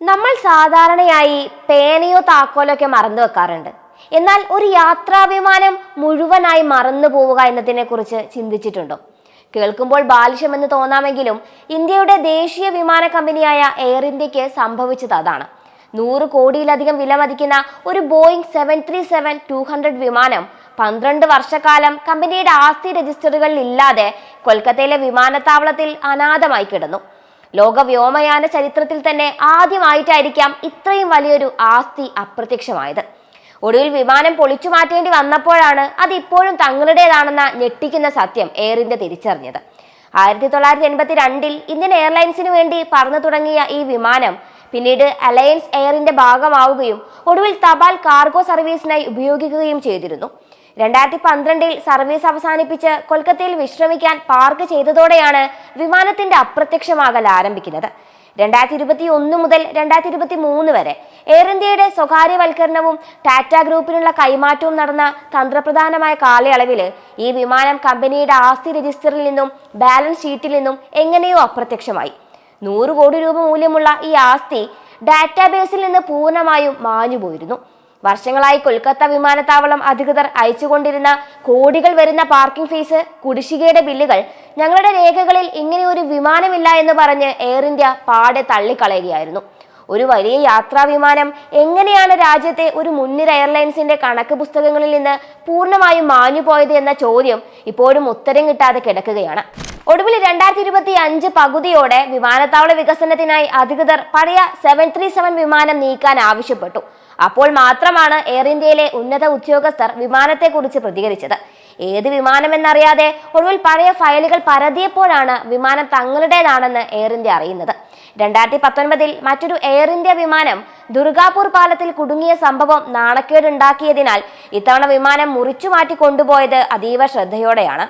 നമ്മൾ സാധാരണയായി പേനയോ താക്കോലോ ഒക്കെ മറന്നു വെക്കാറുണ്ട്. എന്നാൽ ഒരു യാത്രാവിമാനം മുഴുവനായി മറന്നു പോവുക എന്നതിനെ കുറിച്ച് ചിന്തിച്ചിട്ടുണ്ടോ? കേൾക്കുമ്പോൾ ബാലിശമെന്ന് തോന്നാമെങ്കിലും ഇന്ത്യയുടെ ദേശീയ വിമാന കമ്പനിയായ എയർ ഇന്ത്യയ്ക്ക് സംഭവിച്ചത് അതാണ്. നൂറ് കോടിയിലധികം വില മതിക്കുന്ന ഒരു Boeing seven three seven two hundred വിമാനം പന്ത്രണ്ട് വർഷക്കാലം കമ്പനിയുടെ ആസ്തി രജിസ്റ്ററുകളിൽ ഇല്ലാതെ കൊൽക്കത്തയിലെ വിമാനത്താവളത്തിൽ അനാഥമായി കിടന്നു. ലോക വ്യോമയാന ചരിത്രത്തിൽ തന്നെ ആദ്യമായിട്ടായിരിക്കാം ഇത്രയും വലിയൊരു ആസ്തി അപ്രത്യക്ഷമായത്. ഒടുവിൽ വിമാനം പൊളിച്ചു മാറ്റേണ്ടി വന്നപ്പോഴാണ് അത് ഇപ്പോഴും തങ്ങളുടേതാണെന്ന ഞെട്ടിക്കുന്ന സത്യം എയർ ഇന്ത്യ തിരിച്ചറിഞ്ഞത്. ആയിരത്തി തൊള്ളായിരത്തി എൺപത്തി രണ്ടിൽ ഇന്ത്യൻ എയർലൈൻസിന് വേണ്ടി പറന്നു തുടങ്ങിയ ഈ വിമാനം പിന്നീട് അലയൻസ് എയറിന്റെ ഭാഗമാവുകയും ഒടുവിൽ തപാൽ കാർഗോ സർവീസിനായി ഉപയോഗിക്കുകയും ചെയ്തിരുന്നു. രണ്ടായിരത്തി പന്ത്രണ്ടിൽ സർവീസ് അവസാനിപ്പിച്ച് കൊൽക്കത്തയിൽ വിശ്രമിക്കാൻ പാർക്ക് ചെയ്തതോടെയാണ് വിമാനത്തിന്റെ അപ്രത്യക്ഷമാകൽ ആരംഭിക്കുന്നത്. രണ്ടായിരത്തി ഇരുപത്തി ഒന്ന് മുതൽ രണ്ടായിരത്തി ഇരുപത്തി മൂന്ന് വരെ എയർ ഇന്ത്യയുടെ സ്വകാര്യവൽക്കരണവും ടാറ്റ ഗ്രൂപ്പിനുള്ള കൈമാറ്റവും നടന്ന തന്ത്രപ്രധാനമായ കാലയളവിൽ ഈ വിമാനം കമ്പനിയുടെ ആസ്തി രജിസ്റ്ററിൽ നിന്നും ബാലൻസ് ഷീറ്റിൽ നിന്നും എങ്ങനെയോ അപ്രത്യക്ഷമായി. നൂറ് കോടി രൂപ മൂല്യമുള്ള ഈ ആസ്തി ഡാറ്റാബേസിൽ നിന്ന് പൂർണമായും മാഞ്ഞുപോയിരുന്നു വർഷങ്ങളായി കൊൽക്കത്ത വിമാനത്താവളം അധികൃതർ അയച്ചുകൊണ്ടിരുന്ന കോടികൾ വരുന്ന പാർക്കിംഗ് ഫീസ് കുടിശ്ശികയുടെ ബില്ലുകൾ ഞങ്ങളുടെ രേഖകളിൽ ഇങ്ങനെ ഒരു വിമാനമില്ല എന്ന് പറഞ്ഞ് എയർ ഇന്ത്യ പാടെ തള്ളിക്കളയുകയായിരുന്നു. ഒരു വലിയ യാത്രാ വിമാനം എങ്ങനെയാണ് രാജ്യത്തെ ഒരു മുൻനിര എയർലൈൻസിന്റെ കണക്ക് പുസ്തകങ്ങളിൽ നിന്ന് പൂർണമായും മാഞ്ഞുപോയത് എന്ന ചോദ്യം ഇപ്പോഴും ഉത്തരം കിട്ടാതെ കിടക്കുകയാണ്. ഒടുവിൽ രണ്ടായിരത്തി ഇരുപത്തി അഞ്ച് പകുതിയോടെ വിമാനത്താവള വികസനത്തിനായി അധികൃതർ പഴയ സെവൻ ത്രീ സെവൻ വിമാനം നീക്കാൻ ആവശ്യപ്പെട്ടു. അപ്പോൾ മാത്രമാണ് എയർ ഇന്ത്യയിലെ ഉന്നത ഉദ്യോഗസ്ഥർ വിമാനത്തെക്കുറിച്ച് പ്രതികരിച്ചത്. ഏത് വിമാനമെന്നറിയാതെ ഒടുവിൽ പഴയ ഫയലുകൾ പരതിയപ്പോഴാണ് വിമാനം തങ്ങളുടേതാണെന്ന് എയർ ഇന്ത്യ അറിയുന്നത്. രണ്ടായിരത്തി പത്തൊൻപതിൽ മറ്റൊരു എയർ ഇന്ത്യ വിമാനം ദുർഗാപൂർ പാലത്തിൽ കുടുങ്ങിയ സംഭവം നാണക്കേടുണ്ടാക്കിയതിനാൽ ഇത്തവണ വിമാനം മുറിച്ചു മാറ്റി കൊണ്ടുപോയത് അതീവ ശ്രദ്ധയോടെയാണ്.